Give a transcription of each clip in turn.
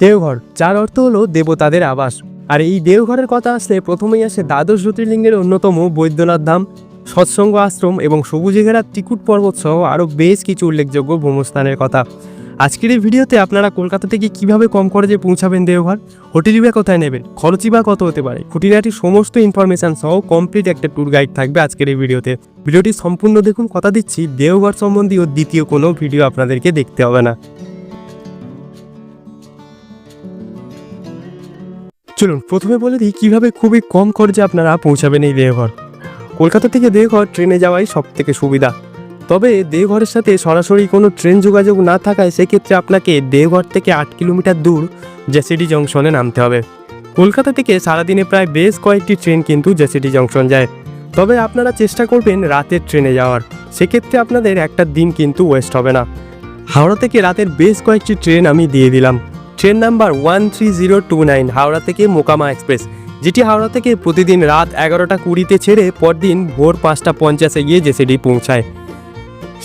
দেওঘর, যার অর্থ হলো দেবতাদের আবাস। আর এই দেওঘরের কথা আসলে প্রথমেই আসে দ্বাদশ জ্যোতির্লিঙ্গের অন্যতম বৈদ্যনাথ ধাম, সৎসঙ্গ আশ্রম এবং সবুজে ঘেরা ত্রিকুট পর্বত সহ আরও বেশ কিছু উল্লেখযোগ্য ভ্রমস্থানের কথা। আজকের এই ভিডিওতে আপনারা কলকাতা থেকে কীভাবে কম খরচে পৌঁছাবেন দেওঘর, হোটেলই বা কোথায় নেবেন, খরচই বা কত হতে পারে, খুঁটিনাটি সমস্ত ইনফরমেশন সহ কমপ্লিট একটা ট্যুর গাইড থাকবে আজকের এই ভিডিওতে। ভিডিওটি সম্পূর্ণ দেখুন, কথা দিচ্ছি, দেওঘর সম্বন্ধীয় দ্বিতীয় কোনো ভিডিও আপনাদেরকে দেখতে হবে না। চলুন, প্রথমে বলে দিই কীভাবে খুবই কম খরচে আপনারা পৌঁছাবেন এই দেওঘর। কলকাতা থেকে দেওঘর ট্রেনে যাওয়াই সব থেকে সুবিধা। তবে দেওঘরের সাথে সরাসরি কোনো ট্রেন যোগাযোগ না থাকায় সেক্ষেত্রে আপনাকে দেওঘর থেকে আট কিলোমিটার দূর জেসিডি জংশনে নামতে হবে। কলকাতা থেকে সারাদিনে প্রায় বেশ কয়েকটি ট্রেন কিন্তু জেসিডি জংশন যায়। তবে আপনারা চেষ্টা করবেন রাতের ট্রেনে যাওয়ার। সেক্ষেত্রে আপনাদের একটা দিন কিন্তু ওয়েস্ট হবে না। হাওড়া থেকে রাতের বেশ কয়েকটি ট্রেন আমি দিয়ে দিলাম। Train number one three zero two nine Howrah থেকে মোকামা এক্সপ্রেস, যেটি হাওড়া থেকে প্রতিদিন রাত এগারোটা কুড়িতে ছেড়ে পরদিন ভোর পাঁচটা পঞ্চাশে গিয়ে জেসিডি পৌঁছায়।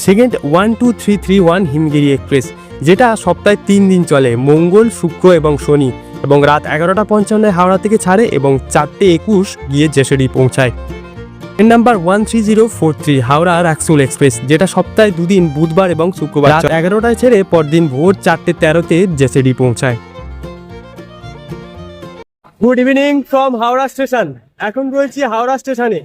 Second one two three three one Himgiri express, যেটা সপ্তাহে তিন দিন চলে, মঙ্গল, শুক্র এবং শনি, এবং রাত এগারোটা পঞ্চান্নে হাওড়া থেকে ছাড়ে এবং চারটে একুশ গিয়ে জেসিডি পৌঁছায়। Train number one three zero four three Howrah Raxaul express যেটা সপ্তাহে দুদিন বুধবার এবং শুক্রবার রাত এগারোটায় ছেড়ে পরদিন ভোর চারটে তেরোতে জেসিডি পৌঁছায়। Good evening from Howrah station এখন রয়েছি হাওড়া স্টেশনে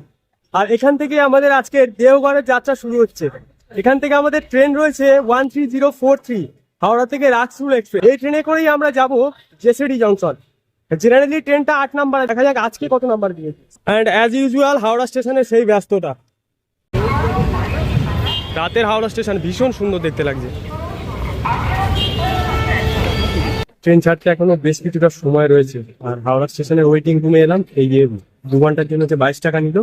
আর এখান থেকে আমাদের আজকে দেওঘরের যাত্রা শুরু হচ্ছে। এখান থেকে আমাদের ট্রেন রয়েছে one three zero four three Howrah থেকে রাজসুল এক্সপ্রেস এই ট্রেনে করেই আমরা যাব জেসিডি জংশন জেনারেলি ট্রেনটা আট নাম্বার, দেখা যাক আজকে কত নাম্বার দিয়েছে। অ্যান্ড অ্যাজ ইউজুয়াল হাওড়া স্টেশনে সেই ব্যস্ততা। রাতের হাওড়া স্টেশন ভীষণ সুন্দর দেখতে লাগছে। ট্রেন ছাড়তে এখনও বেশ কিছুটা সময় রয়েছে। আর হাওড়া স্টেশনের ওয়েটিং রুমে এলাম, এই যে দু ঘণ্টার জন্য যে বাইশ টাকা নিল,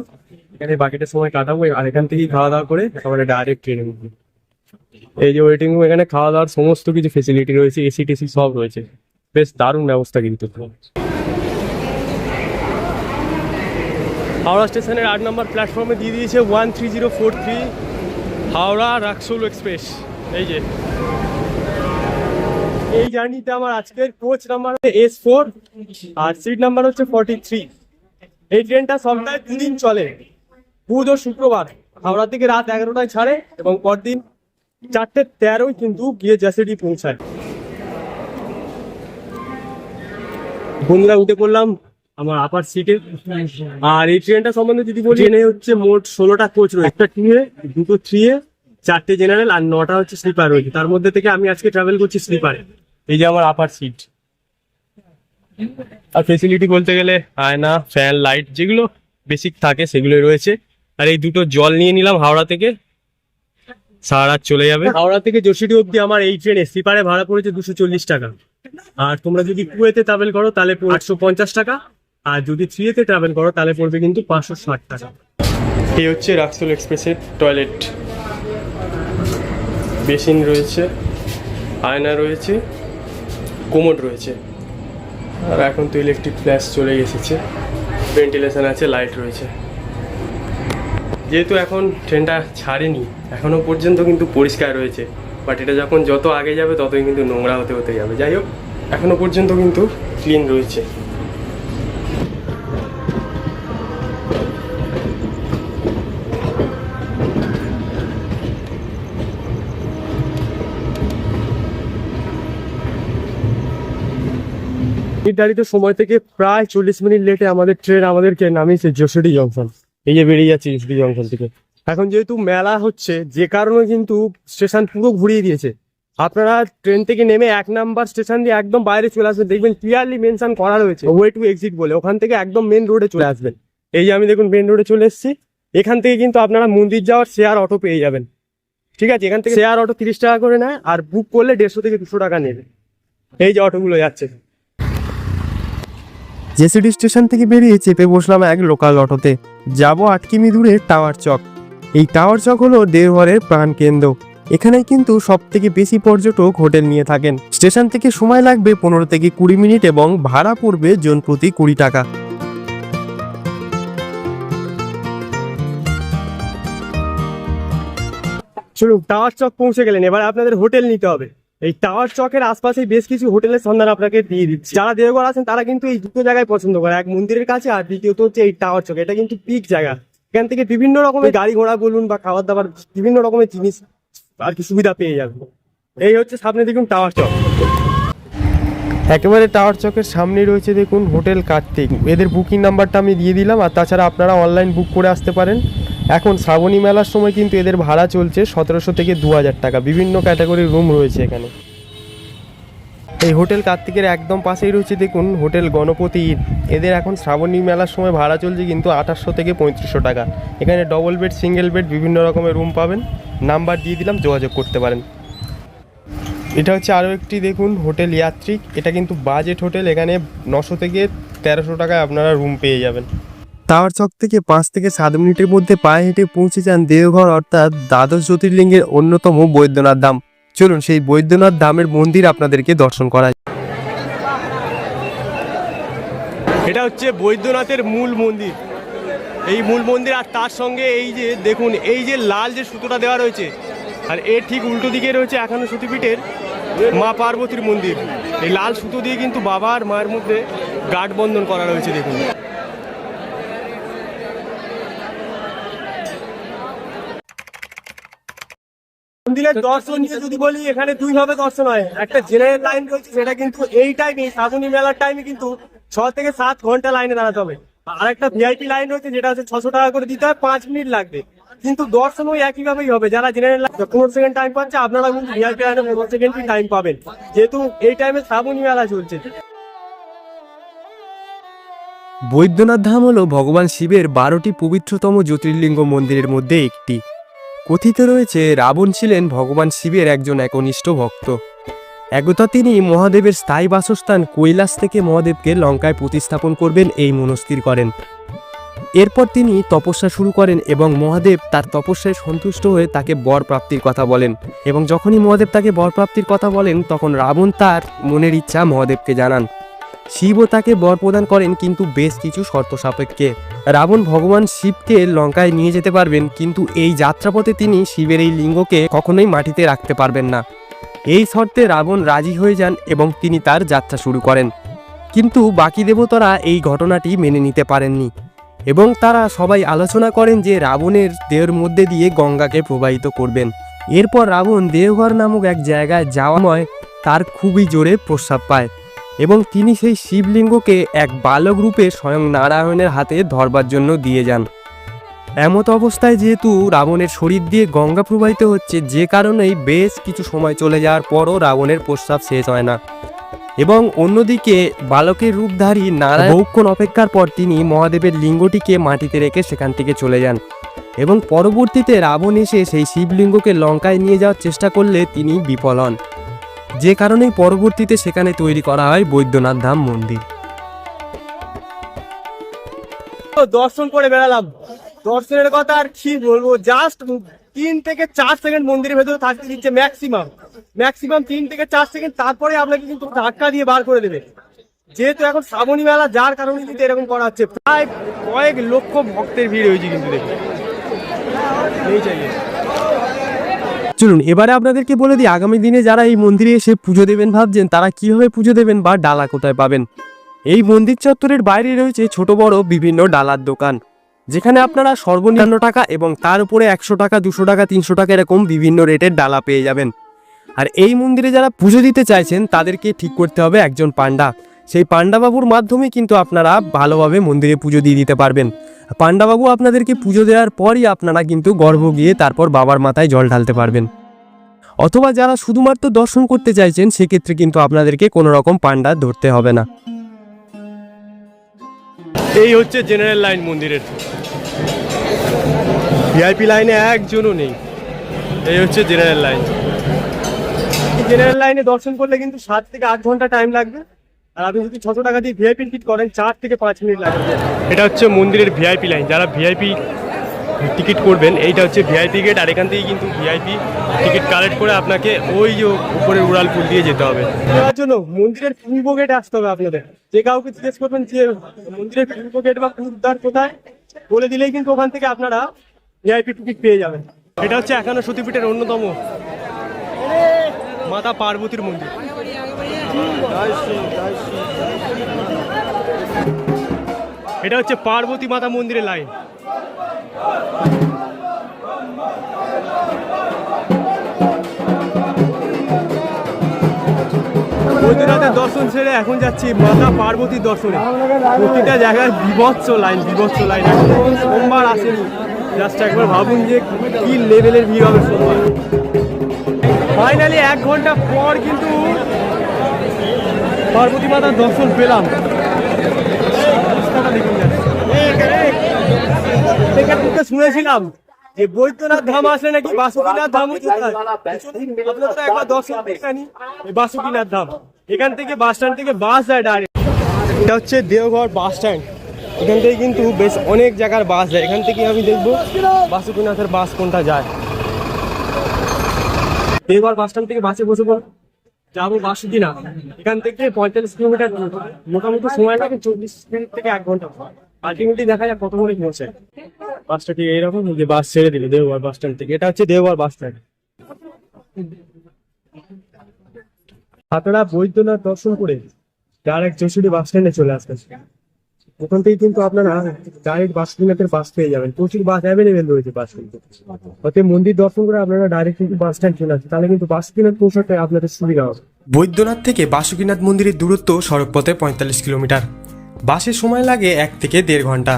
এখানে বাকিটা সময় কাটাবো, আর এখান থেকেই খাওয়া দাওয়া করে তারপরে ডাইরেক্ট ট্রেনে উঠবো। এই যে ওয়েটিং রুম এখানে খাওয়া দাওয়ার সমস্ত কিছু ফেসিলিটি রয়েছে এসি টেসি সব রয়েছে। বেশ দারুণ ব্যবস্থা কিন্তু। হাওড়া স্টেশনের আট নম্বর প্ল্যাটফর্মে দিয়ে দিয়েছে one three zero four three, Howrah Raxaul express. এই যে। এই জার্নিতে আমার আজকের কোচ নাম্বার এস ফোর আর সিট নাম্বার হচ্ছে ফর্টি থ্রি। এই ট্রেনটা সপ্তাহে দুদিন চলে, বুধ ও শুক্রবার। হাওড়া থেকে রাত এগারোটায় ছাড়ে এবং পরদিন চারটে তেরোই কিন্তু গিয়ে জ্যাসিডি পৌঁছায়। বন্ধুরা উঠে পড়লাম, আমার আপার সিটে আর এই ট্রেনটা সম্বন্ধে যদি বলি ট্রেনে হচ্ছে মোট ষোলোটা কোচ রয়েছে। একটা টু এ, দুটো থ্রি এ, চারটে জেনারেল আর নটা হচ্ছে স্লিপার রয়েছে। তার মধ্যে থেকে আমি আজকে ট্রাভেল করছি স্লিপারে এই যে আমার আপার সিট আর ফেসিলিটি বলতে গেলে, আয়না ফ্যান লাইট যেগুলো বেসিক থাকে সেগুলোই রয়েছে। আর এই দুটো জল নিয়ে নিলাম হাওড়া থেকে। সারা চলে যাবে। হাওড়া থেকে যোশিডি অব্দি আমার এই ট্রেনে স্লিপারে ভাড়া পড়েছে দুশো চল্লিশ টাকা। আর তোমরা যদি কুয়েতে ট্রাভেল করো, তাহলে আটশো পঞ্চাশ টাকা। আর যদি থ্রিয়েতে ট্রাভেল করো, তাহলে পড়বে কিন্তু পাঁচশো ষাট টাকা। এই হচ্ছে রাক্সোল এক্সপ্রেসের টয়লেট বেসিন রয়েছে, আয়না রয়েছে কোমোড রয়েছে। আর এখন তো ইলেকট্রিক ফ্ল্যাশ চলে এসেছে। ভেন্টিলেশন আছে লাইট রয়েছে। যেহেতু এখন ট্রেনটা ছাড়েনি, এখনও পর্যন্ত কিন্তু পরিষ্কার রয়েছে। বাট এটা যখন যত আগে যাবে, ততই কিন্তু নোংরা হতে হতে যাবে। যাই হোক, এখনও পর্যন্ত কিন্তু ক্লিন রয়েছে। নির্ধারিত সময় থেকে প্রায় চল্লিশ মিনিট লেটে আমাদের ট্রেন আমাদেরকে নামিয়েছে যশোরী জংশন। এই যে বেরিয়ে যাচ্ছে যশোরী জংশন থেকে। এখন যেহেতু মেলা হচ্ছে যে কারণে কিন্তু স্টেশন পুরো ঘুরিয়ে দিয়েছে। আপনারা ট্রেন থেকে নেমে এক নাম্বার স্টেশন দিয়ে একদম বাইরে চলে আসবেন দেখবেন ক্লিয়ারলি মেনশন করা রয়েছে। ওয়ে টু এক্সিট বলে ওখান থেকে একদম মেন রোডে চলে আসবেন। এই যে আমি দেখুন মেন রোডে চলে এসেছি। এখান থেকে কিন্তু আপনারা মন্দির যাওয়ার শেয়ার অটো পেয়ে যাবেন। ঠিক আছে? এখান থেকে শেয়ার অটো তিরিশ টাকা করে নেয় আর বুক করলে দেড়শো থেকে দুশো টাকা নেবে। এই যে অটোগুলো যাচ্ছে। জেসিডি স্টেশন থেকে বেরিয়ে চেপে বসলাম এক লোকাল অটোতে যাব আট কিমি দূরে টাওয়ার চক। এই টাওয়ার চক হলো দেওঘরের প্রাণ কেন্দ্র এখানে কিন্তু সব থেকে বেশি পর্যটক হোটেল নিয়ে থাকেন। স্টেশন থেকে সময় লাগবে পনেরো থেকে কুড়ি মিনিট এবং ভাড়া পড়বে জন প্রতি কুড়ি টাকা। চলুন, টাওয়ার চক পৌঁছে গেলেন। এবার আপনাদের হোটেল নিতে হবে। এই টাওয়ার চকের আশপাশে বেশ কিছু হোটেলের সন্ধান আপনাকে দিয়ে দিচ্ছি। যারা দেওঘর আছেন, তারা কিন্তু এই দুটো জায়গায় পছন্দ করে। এক মন্দিরের কাছে আর দ্বিতীয়ত হচ্ছে এই টাওয়ার চক। এটা কিন্তু পিক জায়গা। এখান থেকে বিভিন্ন রকমের গাড়ি ঘোড়া বলুন বা খাবার দাবার, বিভিন্ন রকমের জিনিস আর কি সুবিধা পেয়ে যাবে। এই হচ্ছে সামনে দেখুন টাওয়ার চক একেবারে টাওয়ার চকের সামনে রয়েছে দেখুন হোটেল কার্তিক। এদের বুকিং নাম্বারটা আমি দিয়ে দিলাম আর তাছাড়া আপনারা অনলাইন বুক করে আসতে পারেন। এখন শ্রাবণী মেলার সময় কিন্তু এদের ভাড়া চলছে সতেরোশো থেকে দু হাজার টাকা। বিভিন্ন ক্যাটাগরির রুম রয়েছে এখানে। এই হোটেল কার্তিকের একদম পাশেই রয়েছে, দেখুন, হোটেল গণপতি। ইন। এদের এখন শ্রাবণী মেলার সময় ভাড়া চলছে কিন্তু আঠাশশো থেকে পঁয়ত্রিশশো টাকা। এখানে ডবল বেড সিঙ্গেল বেড বিভিন্ন রকমের রুম পাবেন। নাম্বার দিয়ে দিলাম, যোগাযোগ করতে পারেন। এটা হচ্ছে আরও একটি, দেখুন, হোটেল ইয়াত্রিক এটা কিন্তু বাজেট হোটেল, এখানে নশো থেকে তেরোশো টাকায় আপনারা রুম পেয়ে যাবেন। টাওয়ার চক থেকে পাঁচ থেকে সাত মিনিটের মধ্যে পায়ে হেঁটে পৌঁছে যান দেওঘর, অর্থাৎ দ্বাদশ জ্যোতির্লিঙ্গের অন্যতম বৈদ্যনাথ ধাম। চলুন সেই বৈদ্যনাথ ধামের মন্দির আপনাদেরকে দর্শন করায় এটা হচ্ছে বৈদ্যনাথের মূল মন্দির। এই মূল মন্দির আর তার সঙ্গে এই যে দেখুন, এই যে লাল যে সুতোটা দেওয়া রয়েছে, আর এর ঠিক উল্টো দিকে রয়েছে একান্ন সতীপীঠের মা পার্বতীর মন্দির। এই লাল সুতো দিয়ে কিন্তু বাবা আর মায়ের মধ্যে গাঢ় বন্ধন করা রয়েছে, দেখুন মন্দিরের দর্শন নিয়ে যদি বলি, এখানে দুই ভাবে দর্শন হয়। একটা জেনারেল লাইন রয়েছে, সেটা কিন্তু এই টাইমে শ্রাবণী মেলার টাইমে কিন্তু ছ থেকে সাত ঘণ্টা লাইনে দাঁড়াতে হবে। আর একটা ভিআইপি লাইন রয়েছে, যেটা হচ্ছে ছশো টাকা করে দিতে হয়, পাঁচ মিনিট লাগবে। কিন্তু দর্শন ওই হবে, যারা জেনারেল পনেরো সেকেন্ড টাইম পাচ্ছে, আপনারা কিন্তু ভিআইপি লাইনে পনেরো টাইম পাবেন। যেহেতু এই টাইমে শ্রাবণী মেলা চলছে। বৈদ্যনাথ ধাম হল ভগবান শিবের বারোটি পবিত্রতম জ্যোতির্লিঙ্গ মন্দিরের মধ্যে একটি। কথিত রয়েছে, রাবণ ছিলেন ভগবান শিবের একজন একনিষ্ঠ ভক্ত। একদা তিনি মহাদেবের স্থায়ী বাসস্থান কৈলাস থেকে মহাদেবকে লঙ্কায় প্রতিস্থাপন করবেন এই মনস্থির করেন। এরপর তিনি তপস্যা শুরু করেন এবং মহাদেব তার তপস্যায় সন্তুষ্ট হয়ে তাকে বর প্রাপ্তির কথা বলেন এবং যখনই মহাদেব তাকে বর প্রাপ্তির কথা বলেন, তখন রাবণ তার মনের ইচ্ছা মহাদেবকে জানান। শিবও তাকে বর প্রদান করেন, কিন্তু বেশ কিছু শর্ত সাপেক্ষে। রাবণ ভগবান শিবকে লঙ্কায় নিয়ে যেতে পারবেন, কিন্তু এই যাত্রাপথে তিনি শিবের এই লিঙ্গকে কখনোই মাটিতে রাখতে পারবেন না। এই শর্তে রাবণ রাজি হয়ে যান এবং তিনি তার যাত্রা শুরু করেন। কিন্তু বাকি দেবতারা এই ঘটনাটি মেনে নিতে পারেননি এবং তারা সবাই আলোচনা করেন যে রাবণের দেহের মধ্যে দিয়ে গঙ্গাকে প্রবাহিত করবেন। এরপর রাবণ দেওঘর নামক এক জায়গায় যাওয়াময় তার খুবই জোরে প্রস্রাব পায়। এবং তিনি সেই শিবলিঙ্গকে এক বালক রূপে স্বয়ং নারায়ণের হাতে ধরবার জন্য দিয়ে যান। এমত অবস্থায় যেহেতু রাবণের শরীর দিয়ে গঙ্গা প্রবাহিত হচ্ছে, যে কারণেই বেশ কিছু সময় চলে যাওয়ার পরও রাবণের প্রস্রাব শেষ হয় না। এবং অন্যদিকে বালকের রূপধারী নারায়ণ বহুক্ষণ অপেক্ষার পর তিনি মহাদেবের লিঙ্গটিকে মাটিতে রেখে সেখান থেকে চলে যান এবং পরবর্তীতে রাবণ এসে সেই শিবলিঙ্গকে লঙ্কায় নিয়ে যাওয়ার চেষ্টা করলে তিনি বিফল হন। যে কারণে পরবর্তীতে সেখানে তৈরি করা হয় বৈদ্যনাথ ধাম মন্দির। দর্শন করে বেড়ালাম। দর্শনের কথা আর কি বলব? জাস্ট তিন থেকে চার সেকেন্ড মন্দিরের ভেতরে থাকতে দিচ্ছে ম্যাক্সিমাম ম্যাক্সিমাম তিন থেকে চার সেকেন্ড তারপরে আপনাকে কিন্তু ধাক্কা দিয়ে বার করে দেবে। যেহেতু এখন শ্রাবণী মেলা, যার কারণে কিন্তু এরকম করা হচ্ছে। প্রায় কয়েক লক্ষ ভক্তের ভিড় হয়েছে কিন্তু দেখুন। এই চলুন, এবারে আপনাদেরকে বলে দিই, আগামী দিনে যারা এই মন্দিরে এসে পুজো দেবেন ভাবছেন, তারা কীভাবে পুজো দেবেন বা ডালা কোথায় পাবেন? এই মন্দির চত্বরের বাইরে রয়েছে ছোট, বড় বিভিন্ন ডালার দোকান। যেখানে আপনারা সর্বনিম্ন টাকা এবং তার উপরে একশো টাকা, দুশো টাকা, তিনশো টাকা এরকম বিভিন্ন রেটের ডালা পেয়ে যাবেন। আর এই মন্দিরে যারা পুজো দিতে চাইছেন, তাদেরকে ঠিক করতে হবে একজন পান্ডা সেই পাণ্ডাবাবুর মাধ্যমে কিন্তু আপনারা ভালোভাবে মন্দিরে পুজো দিয়ে দিতে পারবেন। পাণ্ডাবাবু আপনাদেরকে পুজো দেওয়ার পরই আপনারা কিন্তু গর্ভ গিয়ে তারপর বাবার মাথায় জল ঢালতে পারবেন। অথবা যারা শুধুমাত্র দর্শন করতে চাইছেন সেক্ষেত্রে কিন্তু আপনাদেরকে কোনো রকম পান্ডা ধরতে হবে না। এই হচ্ছে জেনারেল লাইন মন্দিরের ভিআইপি লাইনে একজনও নেই। এই হচ্ছে জেনারেল লাইন জেনারেল লাইনে দর্শন করলে কিন্তু সাত থেকে আট ঘণ্টা টাইম লাগবে। আর আপনি যদি ছশো টাকা দিয়ে ভিআইপি টিকিট করেন চার থেকে পাঁচ মিনিট লাগবে এটা হচ্ছে মন্দিরের ভিআইপি লাইন যারা ভিআইপি টিকিট করবেন এইটা হচ্ছে ভিআইপি গেট আর এখান থেকে কিন্তু ভিআইপি টিকিট কালেক্ট করে আপনাকে ওই যে উপরে উড়াল পুল দিয়ে যেতে হবে। তার জন্য মন্দিরের পূর্ব গেট আসতে হবে আপনাদের। যে কাউকে জিজ্ঞেস করবেন যে মন্দিরের পূর্ব গেট বা পূর্বদ্বার কোথায়? বলে দিলেই কিন্তু ওখান থেকে আপনারা ভিআইপি টিকিট পেয়ে যাবেন। এটা হচ্ছে একান্ন সতীপীঠের অন্যতম মাতা পার্বতীর মন্দির। এটা হচ্ছে পার্বতী মাতা মন্দিরের লাইন বৈদ্যনাথের দর্শন ছেড়ে এখন যাচ্ছি মাতা পার্বতীর দর্শনে। প্রতিটা জায়গায় বিভৎস লাইন বিভৎস লাইন এখন সোমবার আসেনি। জাস্ট একবার ভাবুন যে কি লেভেলের ভিড় হবে সোমবার। ফাইনালি এক ঘণ্টা পর কিন্তু পার্বতী মাতার দর্শন পেলাম। শুনেছিলাম যে বৈদ্যনাথ ধাম আসলে নাকি বাসুকিনাথ ধাম বাসুকিনাথ ধাম। এখান থেকে বাস স্ট্যান্ড থেকে বাস যায় ডাইরেক্ট এটা হচ্ছে দেওঘর বাস স্ট্যান্ড। এখান থেকে কিন্তু বেশ অনেক জায়গার বাস যায়। এখান থেকে আমি দেখব বাসুকিনাথের বাস কোনটা যায়। দেওঘর বাস স্ট্যান্ড থেকে বাসে বসে পড়। যাব বাসুকিনাথ এখান থেকে পঁয়তাল্লিশ কিলোমিটার মোটামুটি সময় লাগে চল্লিশ মিনিট থেকে এক ঘণ্টা আলটিমেটলি দেখা যাক কত করে পৌঁছে বাসটা ঠিক এইরকম যে বাস ছেড়ে দিল দেওয়ার বাস স্ট্যান্ড থেকে। এটা হচ্ছে দেওয়ার বাস স্ট্যান্ড। হাতড়া বৈদ্যনাথ দর্শন করে ডাইরেক্ট চৌষট্টি বাস স্ট্যান্ডে চলে আসবেন ওখান থেকে কিন্তু আপনারা ডাইরেক্ট বাসুকিনাথের বাস পেয়ে যাবেন। প্রচুর বাস অ্যাভেলেবেল রয়েছে বাস কিন্তু। অতএব মন্দির দর্শন করে আপনারা ডাইরেক্ট কিন্তু বাস স্ট্যান্ড চলে আসবেন। তাহলে কিন্তু বাসুকিনাথ পৌঁছাতে আপনাদের সুবিধা হবে। বৈদ্যনাথ থেকে বাসুকিনাথ মন্দিরের দূরত্ব সড়কপথে পঁয়তাল্লিশ কিলোমিটার। বাসে সময় লাগে এক থেকে দেড় ঘণ্টা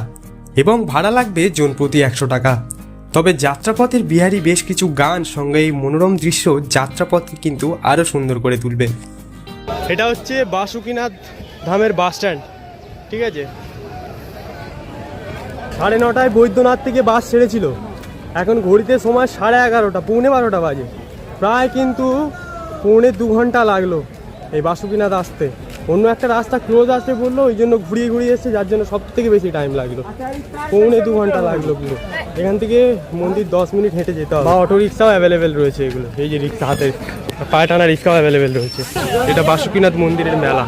এবং ভাড়া লাগবে জন প্রতি একশো টাকা। তবে যাত্রাপথের বিহারি বেশ কিছু গান সঙ্গে এই মনোরম দৃশ্য যাত্রাপথকে কিন্তু আরও সুন্দর করে তুলবে। এটা হচ্ছে বাসুকিনাথ ধামের বাস স্ট্যান্ড ঠিক আছে? সাড়ে নটায় বৈদ্যনাথ থেকে বাস ছেড়েছিল। এখন ঘড়িতে সময় সাড়ে এগারোটা, পৌনে বারোটা বাজে। প্রায় কিন্তু পৌনে দু ঘণ্টা লাগল এই বাসুকিনাথ আসতে। অন্য একটা রাস্তা ক্লোজ আসতে বলল, ওই জন্য ঘুরিয়ে ঘুরিয়ে এসছে, যার জন্য সব থেকে বেশি টাইম লাগল। পৌনে দু ঘণ্টা লাগল পুরো। এখান থেকে মন্দির দশ মিনিট হেঁটে যেতে হবে। অটো রিক্সাও অ্যাভেলেবেল রয়েছে এগুলো। এই যে রিক্সা হাতে পায়ে টানা রিক্সাও অ্যাভেলেবেল রয়েছে। এটা বাসুকিনাথ মন্দিরের মেলা।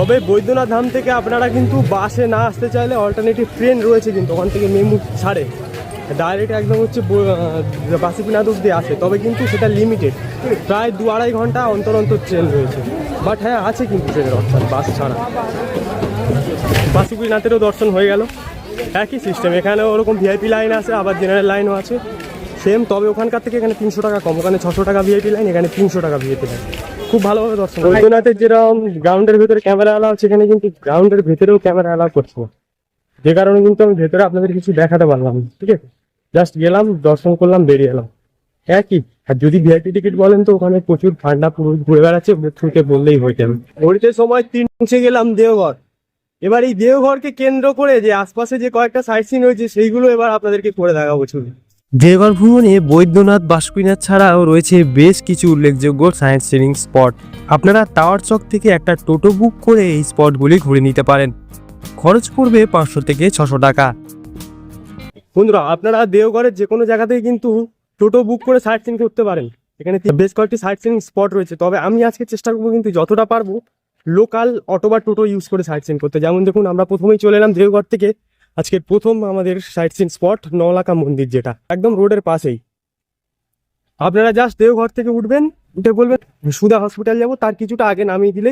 তবে বৈদ্যনাথ ধাম থেকে আপনারা কিন্তু বাসে না আসতে চাইলে অল্টারনেটিভ ট্রেন রয়েছে কিন্তু ওখান থেকে মেমু ছাড়ে। ডাইরেক্ট একদম হচ্ছে ব- আহ, বাসুকিনাথ অব্দি আসে তবে কিন্তু সেটা লিমিটেড প্রায় দু আড়াই ঘণ্টা অন্তর অন্তর ট্রেন রয়েছে। বাট হ্যাঁ আছে কিন্তু ট্রেনের অপশান বাস ছাড়া। বাসুকিনাথেরও দর্শন হয়ে গেল। একই সিস্টেম এখানে ওরকম ভিআইপি লাইন আছে আবার জেনারেল লাইনও আছে। সেম তবে ওখানকার থেকে এখানে তিনশো টাকা কম। ওখানে ছশো টাকা ভিআইপি লাইন এখানে তিনশো টাকা ভিআইপি লাইন খুব ভালোভাবে দর্শন বৈদ্যনাথের যেরকম গ্রাউন্ডের ভেতরে ক্যামেরা অ্যালাউ সেখানে কিন্তু গ্রাউন্ডের ভেতরেও ক্যামেরা অ্যালাউ করছে। যে কারণে কিন্তু আমি ভেতরে আপনাদের কিছু দেখাতে পারলাম ঠিক আছে? জাস্ট গেলাম দর্শন করলাম বেরিয়ে এলাম। একই আর যদি ভিআইপি টিকিট বলেন তো ওখানে প্রচুর ঠান্ডা পুরো ঘুরে বেড়াচ্ছে থুকে বললেই হয়ে যাবে। ঘড়িতে সময় তিন পৌঁছে গেলাম দেওঘর। এবার এই দেওঘরকে কেন্দ্র করে যে আশপাশে যে কয়েকটা সাইট সিন রয়েছে সেইগুলো এবার আপনাদেরকে করে দেখাবো ছবি দেওঘর ভ্রমণে বৈদ্যনাথ বাসুকিনাথ ছাড়াও রয়েছে বেশ কিছু উল্লেখযোগ্য সায়েন্স সিনিং স্পট আপনারা টাওয়ার চক থেকে একটা টোটো বুক করে এই স্পটগুলি ঘুরে নিতে পারেন। খরচ পড়বে পাঁচশো থেকে ছশো টাকা। বন্ধুরা, আপনারা দেওঘরের যে কোনো জায়গাতেই কিন্তু টোটো বুক করে সাইট সিন করতে পারেন। এখানে বেশ কয়েকটি সাইট সিন স্পট রয়েছে। তবে আমি আজকে চেষ্টা করব কিন্তু যতটা পারব লোকাল অটো বা টোটো ইউজ করে সাইট সিন করতে। যেমন দেখুন, আমরা প্রথমেই চলে এলাম দেওঘর থেকে। আজকে প্রথম আমাদের সাইট সিন স্পট নলাকা মন্দির যেটা। একদম রোডের পাশেই। আপনারা জাস্ট দেওঘর থেকে উঠবেন, উঠে বলবেন, সুধা হসপিটাল যাব, তার কিছুটা আগে নামিয়ে দিলে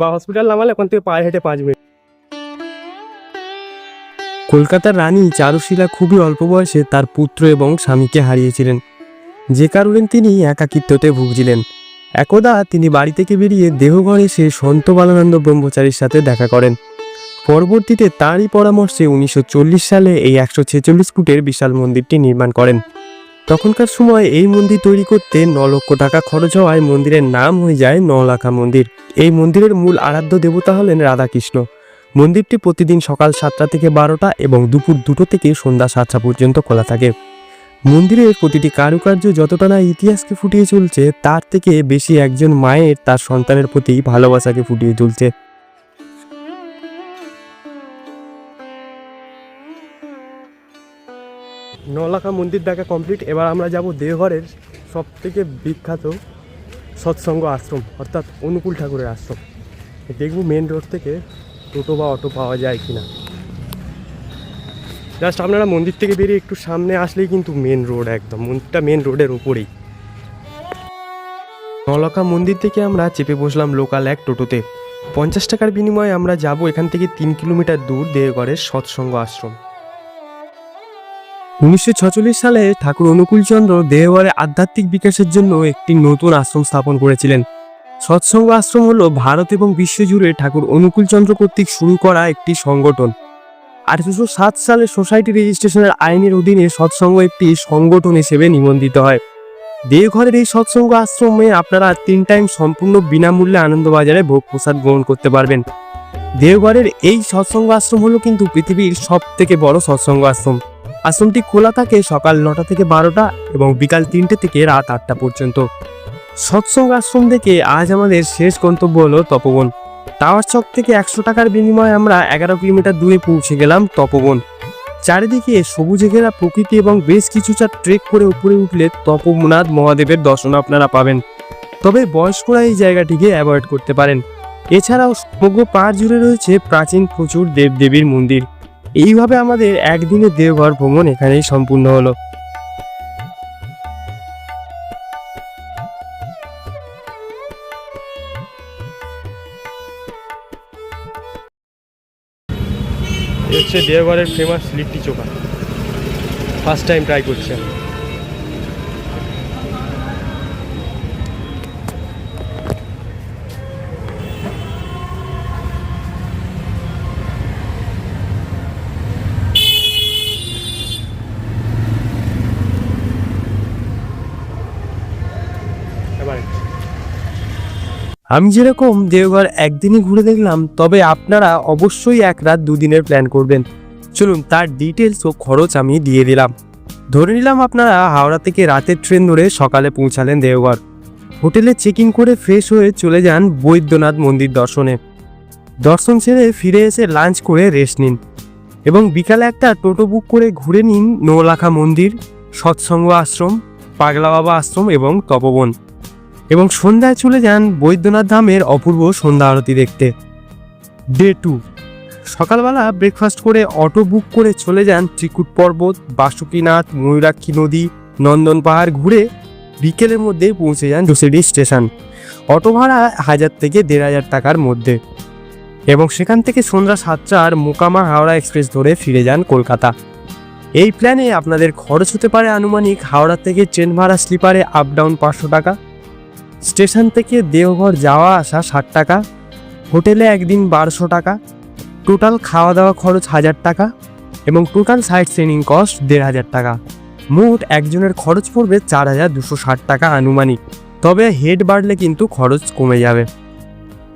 বা হসপিটাল নামালে ওখান থেকে পায়ে হেঁটে পাঁচ মিনিট। কলকাতার রানী চারুশীলা খুবই অল্প বয়সে তার পুত্র এবং স্বামীকে হারিয়েছিলেন। যে কারণে তিনি একাকিত্বতে ভুগছিলেন। একদা তিনি বাড়ি থেকে বেরিয়ে দেহঘর এসে সন্ত বালানন্দ ব্রহ্মচারীর সাথে দেখা করেন। পরবর্তীতে তাঁরই পরামর্শে উনিশশো চল্লিশ সালে এই একশো ছেচল্লিশ ফুটের বিশাল মন্দিরটি নির্মাণ করেন। তখনকার সময় এই মন্দির তৈরি করতে ন লক্ষ টাকা খরচ হওয়ায় মন্দিরের নাম হয়ে যায় নলাখা মন্দির। এই মন্দিরের মূল আরাধ্য দেবতা হলেন রাধাকৃষ্ণ। মন্দিরটি প্রতিদিন সকাল সাতটা থেকে বারোটা এবং দুপুর দুটো থেকে সন্ধ্যা সাতটা পর্যন্ত খোলা থাকে। মন্দিরের প্রতিটি কারুকার্য যতটা না ইতিহাসকে ফুটিয়ে চলছে তার থেকে বেশি একজন মায়ের তার সন্তানের প্রতি ভালোবাসাকে ফুটিয়ে তুলছে। নলাখা মন্দির দেখা কমপ্লিট এবার আমরা যাব দেওঘরের সব থেকে বিখ্যাত সৎসঙ্গ আশ্রম, অর্থাৎ অনুকূল ঠাকুরের আশ্রম। দেখব মেন রোড থেকে টোটো বা অটো পাওয়া যায় কি না জাস্ট আপনারা মন্দির থেকে বেরিয়ে একটু সামনে আসলেই কিন্তু মেন রোড একদম, মন্দিরটা মেন রোডের ওপরেই নলকা মন্দির থেকে আমরা চেপে বসলাম লোকাল এক টোটোতে। পঞ্চাশ টাকার বিনিময়ে আমরা যাব এখান থেকে তিন কিলোমিটার দূর দেওঘরের সৎসঙ্গ আশ্রম। উনিশশো সালে ঠাকুর অনুকূলচন্দ্র দেহবারে আধ্যাত্মিক বিকাশের জন্য একটি নতুন আশ্রম স্থাপন করেছিলেন। সৎসঙ্গ আশ্রম হল ভারত এবং বিশ্বজুড়ে ঠাকুর অনুকূলচন্দ্র কর্তৃক শুরু করা একটি সংগঠন। আঠারোশো সাত সালে সোসাইটি রেজিস্ট্রেশনের আইনের অধীনে সৎসঙ্গ একটি সংগঠন হিসেবে নিবন্ধিত হয়। দেওঘরের এই সৎসঙ্গ আশ্রমে আপনারা তিন টাইম সম্পূর্ণ বিনামূল্যে আনন্দবাজারে ভোগ প্রসাদ গ্রহণ করতে পারবেন। দেওঘরের এই সৎসঙ্গ আশ্রম হলো কিন্তু পৃথিবীর সব থেকে বড় সৎসঙ্গ আশ্রম। আশ্রমটি খোলা থাকে সকাল নটা থেকে বারোটা এবং বিকাল তিনটে থেকে রাত আটটা পর্যন্ত। সৎসঙ্গ আশ্রম থেকে আজ আমাদের শেষ গন্তব্য হলো তপবন। টাওয়ার চক থেকে একশো টাকার বিনিময়ে আমরা এগারো কিলোমিটার দূরে পৌঁছে গেলাম তপবন। চারিদিকে সবুজে ঘেরা প্রকৃতি এবং বেশ কিছুটা ট্রেক করে উপরে উঠলে তপনাথ মহাদেবের দর্শন আপনারা পাবেন। তবে বয়স্করা এই জায়গাটিকে অ্যাভয়েড করতে পারেন। এছাড়াও সমগ্র পাহাড় জুড়ে রয়েছে প্রাচীন প্রচুর দেবদেবীর মন্দির। এইভাবে আমাদের একদিনের দেওঘর ভ্রমণ এখানেই সম্পূর্ণ হলো। হচ্ছে দেওঘরের famous litti chokha. First time try করছি আমি। আমি যেরকম দেওঘর একদিনই ঘুরে দেখলাম, তবে আপনারা অবশ্যই এক রাত দুদিনের প্ল্যান করবেন। চলুন, তার ডিটেলস ও খরচ আমি দিয়ে দিলাম। ধরে নিলাম আপনারা হাওড়া থেকে রাতের ট্রেন ধরে সকালে পৌঁছালেন দেওঘর। হোটেলে চেক ইন করে ফ্রেশ হয়ে চলে যান বৈদ্যনাথ মন্দির দর্শনে। দর্শন সেরে ফিরে এসে লাঞ্চ করে রেস্ট নিন। এবং বিকালে একটা টোটো বুক করে ঘুরে নিন নৌলাখা মন্দির, সৎসঙ্গ আশ্রম পাগলা বাবা আশ্রম এবং তপবন। এবং সন্ধ্যায় চলে যান বৈদ্যনাথ ধামের অপূর্ব সন্ধ্যা আরতি দেখতে। ডে টু সকালবেলা ব্রেকফাস্ট করে অটো বুক করে চলে যান ত্রিকুট পর্বত, বাসুকীনাথ, ময়ূরাক্ষী নদী, নন্দন পাহাড় ঘুরে বিকেলের মধ্যে পৌঁছে যান জোসেডি স্টেশন। অটো ভাড়া হাজার থেকে দেড় হাজার টাকার মধ্যে। এবং সেখান থেকে সন্ধ্যা সাতটার মোকামা হাওড়া এক্সপ্রেস ধরে ফিরে যান কলকাতা। এই প্ল্যানে আপনাদের খরচ হতে পারে আনুমানিক হাওড়া থেকে ট্রেন ভাড়া স্লিপারে আপ ডাউন পাঁচশো টাকা। স্টেশন থেকে দেওঘর যাওয়া আসা ষাট টাকা, হোটেলে একদিন বারোশো টাকা, টোটাল খাওয়া দাওয়া খরচ হাজার টাকা এবং টোটাল সাইট সিনিং কস্ট দেড় হাজার টাকা। মোট একজনের খরচ পড়বে চার হাজার দুশো ষাট টাকা আনুমানিক, তবে হেড বাড়লে কিন্তু খরচ কমে যাবে।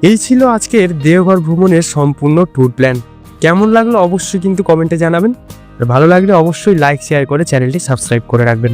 এই ছিল আজকের দেওঘর ভ্রমণের সম্পূর্ণ ট্যুর প্ল্যান। কেমন লাগল অবশ্যই কিন্তু কমেন্টে জানাবেন। আর ভালো লাগলে অবশ্যই লাইক, শেয়ার করে চ্যানেলটি সাবস্ক্রাইব করে রাখবেন।